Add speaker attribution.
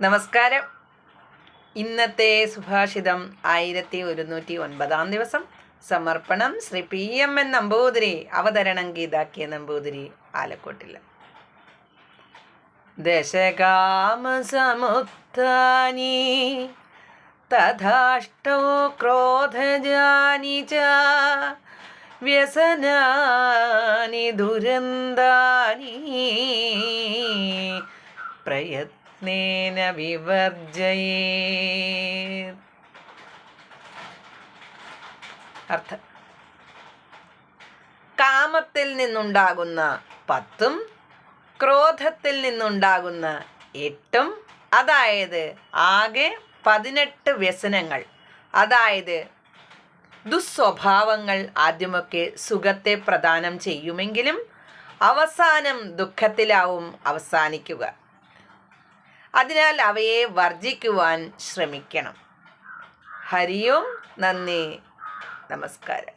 Speaker 1: നമസ്കാരം. ഇന്നത്തെ സുഭാഷിതം ആയിരത്തി ഒരുന്നൂറ്റി ഒൻപതാം ദിവസം. സമർപ്പണം Shri P M N Namboothiri അവതരണം ഗീതാക്കിയ നമ്പൂതിരി ആലക്കോട്ടിൽ. ദശകാമസമുത്ഥാനി തഥാഷ്ടോ ക്രോധജാനി ച വ്യസനാനി ദുരന്താനി. പ്രയത്നേന വിവർജയേ അർത്ഥം. കാമത്തിൽ നിന്നുണ്ടാകുന്ന പത്തും ക്രോധത്തിൽ നിന്നുണ്ടാകുന്ന എട്ടും അതായത് ആകെ പതിനെട്ട് വ്യസനങ്ങൾ അതായത് ദുസ്വഭാവങ്ങൾ ആദ്യമൊക്കെ സുഖത്തെ പ്രദാനം ചെയ്യുമെങ്കിലും അവസാനം ദുഃഖത്തിലാവും അവസാനിക്കുക. അതിനാൽ അവയെ വർജിക്കുവാൻ ശ്രമിക്കണം. ഹരിയും നന്ദി. നമസ്കാരം.